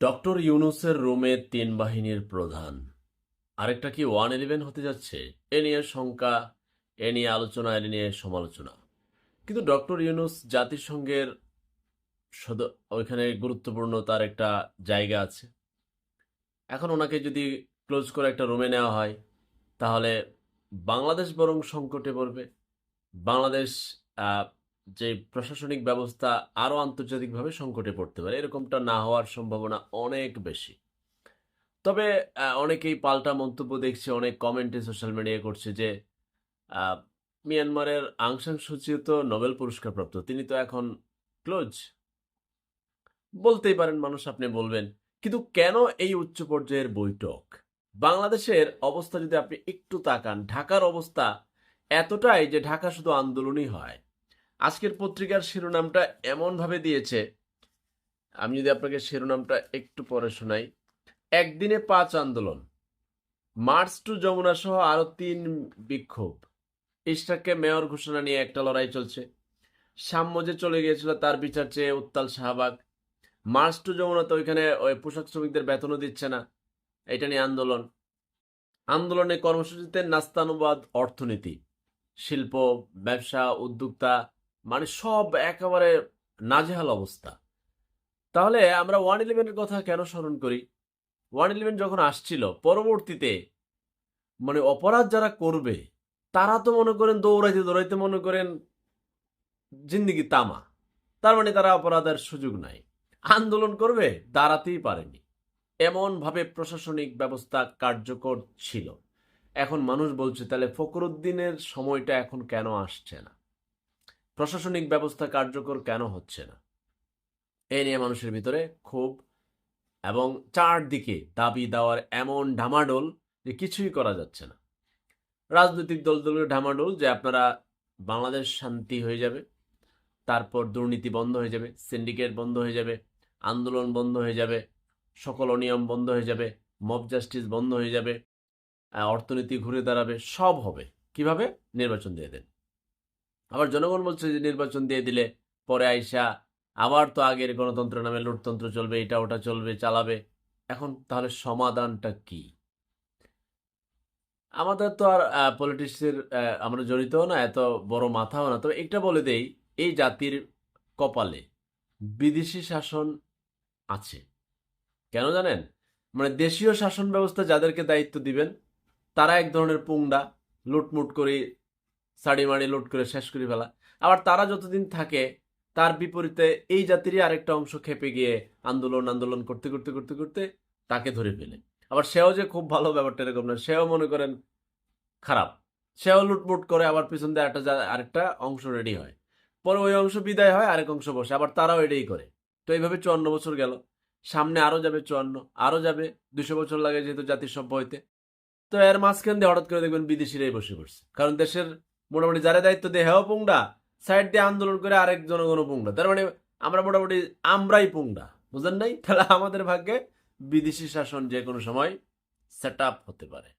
Doctor ইউনুসের রুমে তিন বাহিনীর প্রধান। আরেকটা কি ওয়ান ইলেভেন হতে যাচ্ছে? এ নিয়ে শঙ্কা, এ নিয়ে আলোচনা, এ নিয়ে সমালোচনা। কিন্তু ডক্টর ইউনুস জাতিসংঘের সদ, ওইখানে গুরুত্বপূর্ণ তার একটা জায়গা আছে। এখন ওনাকে যদি ক্লোজ করে একটা রুমে নেওয়া হয়, তাহলে বাংলাদেশ বরং সংকটে পড়বে। বাংলাদেশ যে প্রশাসনিক ব্যবস্থা আরও আন্তর্জাতিকভাবে সংকটে পড়তে পারে, এরকমটা না হওয়ার সম্ভাবনা অনেক বেশি। তবে অনেকেই পাল্টা মন্তব্য দেখছে, অনেক কমেন্টে সোশ্যাল মিডিয়ায় করছে যে মিয়ানমারের আংসাং সুচিও তো নোবেল পুরস্কার প্রাপ্ত তিনি তো এখন ক্লোজ বলতেই পারেন, মানুষ আপনি বলবেন, কিন্তু কেন এই উচ্চ পর্যায়ের বৈঠক? বাংলাদেশের অবস্থা যদি আপনি একটু তাকান, ঢাকার অবস্থা এতটাই যে ঢাকা শুধু আন্দোলনই হয় আজকের পত্রিকার শিরোনামটা এমনভাবে দিয়েছে। আমি যদি আপনাকে শিরোনামটা একটু পরে শোনাই। একদিনে পাঁচ আন্দোলন। মার্চ টু যমুনা সহ আরও তিন বিক্ষোভ। ইশরাককে মেয়র ঘোষণা নিয়ে একটা লড়াই চলছে। সাম্য যে চলে গিয়েছিল তার বিচার চেয়ে উত্তাল শাহবাগ। মার্চ টু যমুনা তো ওইখানে ওই পোশাক শ্রমিকদের বেতনও দিচ্ছে না। এটা নিয়ে আন্দোলন। আন্দোলনে কর্মসূচিতে নাস্তানুবাদ অর্থনীতি। শিল্প, ব্যবসা, উদ্যোক্তা মানে সব একেবারে নাজেহাল অবস্থা। তাহলে আমরা ওয়ান ইলেভেনের কথা কেন স্মরণ করি? ওয়ান ইলেভেন যখন আসছিল, পরবর্তীতে মানে অপরাধ যারা করবে, তারা তো মনে করেন দৌড়াইতে দৌড়াইতে মনে করেন জিন্দিগি তামা। তার মানে তারা অপরাধের সুযোগ নাই। আন্দোলন করবে, দাঁড়াতেই পারেনি। এমনভাবে প্রশাসনিক ব্যবস্থা কার্যকর ছিল। এখন মানুষ বলছে, তাহলে ফখরুদ্দিনের সময়টা এখন কেন আসছে না? প্রশাসনিক ব্যবস্থা কার্যকর কেন হচ্ছে না? এই নিয়ে মানুষের ভিতরে ক্ষোভ এবং চারদিকে দাবি দেওয়ার এমন ঢামাডোল যে কিছুই করা যাচ্ছে না। রাজনৈতিক দলগুলোর ঢামাডোল যে আপনারা বাংলাদেশ শান্তি হয়ে যাবে, তারপর দুর্নীতি বন্ধ হয়ে যাবে, সিন্ডিকেট বন্ধ হয়ে যাবে, আন্দোলন বন্ধ হয়ে যাবে, সকল অনিয়ম বন্ধ হয়ে যাবে, মব জাস্টিস বন্ধ হয়ে যাবে অর্থনীতি ঘুরে দাঁড়াবে, সব হবে। কীভাবে? নির্বাচন দিয়ে দেন। আবার জনগণ বলছে যে নির্বাচন দিয়ে দিলে পরে আইসা আবার তো আগের গণতন্ত্র নামে লুটতন্ত্র চলবে, এটা ওটা চলবে, চালাবে। এখন তাহলে সমাধানটা কি? আমাদের তো আর পলিটিক্সের আমরা জড়িত না, এত বড় মাথাও না। তবে একটা বলে দেই, এই জাতির কপালে বিদেশি শাসন আছে। কেন জানেন? মানে দেশীয় শাসন ব্যবস্থা যাদেরকে দায়িত্ব দিবেন, তারা এক ধরনের পুংডা, লুটমুট করে সাড়ি মাড়ি লুট করে শেষ করে ফেলা। আবার তারা যতদিন থাকে, তার বিপরীতে এই জাতিরই আরেকটা অংশ খেপে গিয়ে আন্দোলন আন্দোলন করতে করতে করতে করতে তাকে ধরে ফেলে। আবার সেও যে খুব ভালো ব্যাপারটা এরকম না সেও মনে করেন খারাপ। সেও লুটমুট করে আবার পিছন দিয়ে একটা আরেকটা অংশ রেডি হয়। পরে ওই অংশ বিদায় হয়, আরেক অংশ বসে। আবার তারাও এটাই করে। তো এইভাবে চুয়ান্ন বছর গেল। সামনে আরও যাবে চুয়ান্ন আরও যাবে দুশো বছর লাগে যেহেতু জাতির সভ্য হইতে। তো এর মাঝখান দিয়ে হঠাৎ করে দেখবেন বিদেশিরাই বসে পড়ছে। কারণ দেশের মোটামুটি যারা দায়িত্ব দেয়, হেও পুংডা। সাইড দিয়ে আন্দোলন করে আরেক জনগণ পুংডা। তার মানে আমরা মোটামুটি আমরাই পুংডা। বুঝলেন নাই? তাহলে আমাদের ভাগ্যে বিদেশি শাসন যে কোনো সময় সেট হতে পারে।